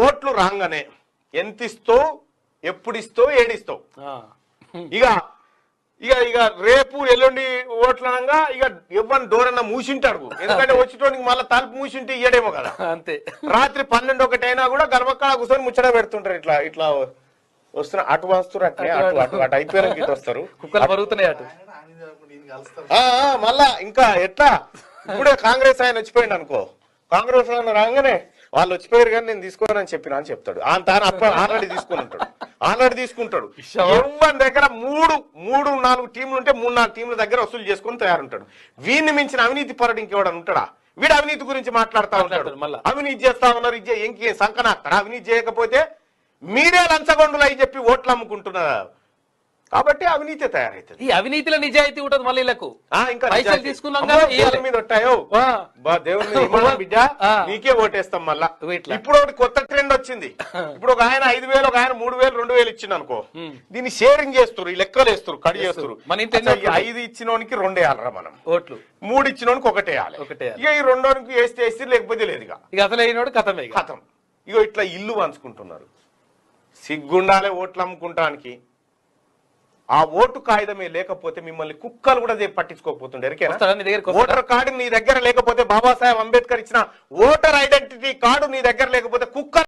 ఓట్లు రాగానే ఎంత ఇస్తావు ఎప్పుడు ఇస్తావు ఏడిస్తావు ఆ. ఇక ఇక ఇక రేపు ఎల్లుండి ఓట్లు అనగా ఇక ఇవ్వని డోరన్న మూసింటాడు. ఎందుకంటే వచ్చేటోనికి మళ్ళీ తలుపు మూసింటే ఇయ్యడేమో కదా. అంతే. రాత్రి పన్నెండు ఒకటి అయినా కూడా గర్భకాడ కూర్చొని ముచ్చట పెడుతుంటారు. ఇట్లా ఇట్లా వస్తున్న అటు వస్తారు అట్నే అటు అటు అటు అయిపోయాక ఇటు వస్తారు. కుక్కలు పరుగుతున్నాయి అటు. ఆ, ఆ, మళ్ళా ఇంకా ఎట్లా? ఇప్పుడే కాంగ్రెస్ ఆయన వచ్చిపోయింది అనుకో. కాంగ్రెస్ ఆయన రాగానే వాళ్ళు వచ్చిపోయారు కానీ నేను తీసుకోనని చెప్పిన అని చెప్తాడు. ఆ తాను అప్పుడు ఆల్రెడీ తీసుకుని ఉంటాడు ఆల్రెడీ తీసుకుంటాడు. ఎవరి దగ్గర మూడు మూడు నాలుగు టీంలు ఉంటే మూడు నాలుగు టీంల దగ్గర వసూలు చేసుకుని తయారుంటాడు. వీడిని మించిన అవినీతి పరుడు ఇంకెవడని ఉంటాడా? వీడు అవినీతి గురించి మాట్లాడుతా ఉంటాడు. అవినీతి చేస్తా ఉన్నారు ఇది ఇంకే సంకనాస్తాడు అవినీతి చేయకపోతే మీరే లంచగొండులు అని చెప్పి ఓట్లు అమ్ముకుంటున్నారు. కాబట్టి అవినీతి తయారైతుంది. ఈ అవినీతిలో నిజాయితీ ఉంటుంది మళ్ళీ వీళ్ళకు. ఇంకా పైసలు. తీసుకున్నాం. మీద ఇమ్మన్నాం బిడ్డ. నీకే ఓటేస్తాం మళ్ళా. ఇప్పుడు ఒకటి కొత్త ట్రెండ్ వచ్చింది. ఇప్పుడు ఒక ఆయన ఐదు వేలు ఒక ఆయన మూడు వేలు రెండు వేలు ఇచ్చింది అనుకో. దీన్ని షేరింగ్ చేస్తారు ఈ లెక్కలు వేస్తారు కడి చేస్తారు ఐదు ఇచ్చినోనికి రెండు వేయాలరా మనం. ఓట్లు. మూడు ఇచ్చినోనికి ఒకటే వేయాలి. ఇక ఈ రెండోనికి వేస్తే వేస్తే లేకపోతే లేదు ఇక ఇక అసలు అయినోడు కథమే ఇక. కథం. ఇగో ఇట్లా ఇల్లు పంచుకుంటున్నారు. సిగ్గుండాలే ఓట్లు అమ్ముకుంటానికి. ఆ ఓటు కాగితమే లేకపోతే మిమ్మల్ని కుక్కలు కూడా పట్టించుకోకపోతుండే? ఓటర్ కార్డు నీ దగ్గర లేకపోతే బాబాసాహెబ్ అంబేద్కర్ ఇచ్చిన ఓటర్ ఐడెంటిటీ కార్డు నీ దగ్గర లేకపోతే కుక్క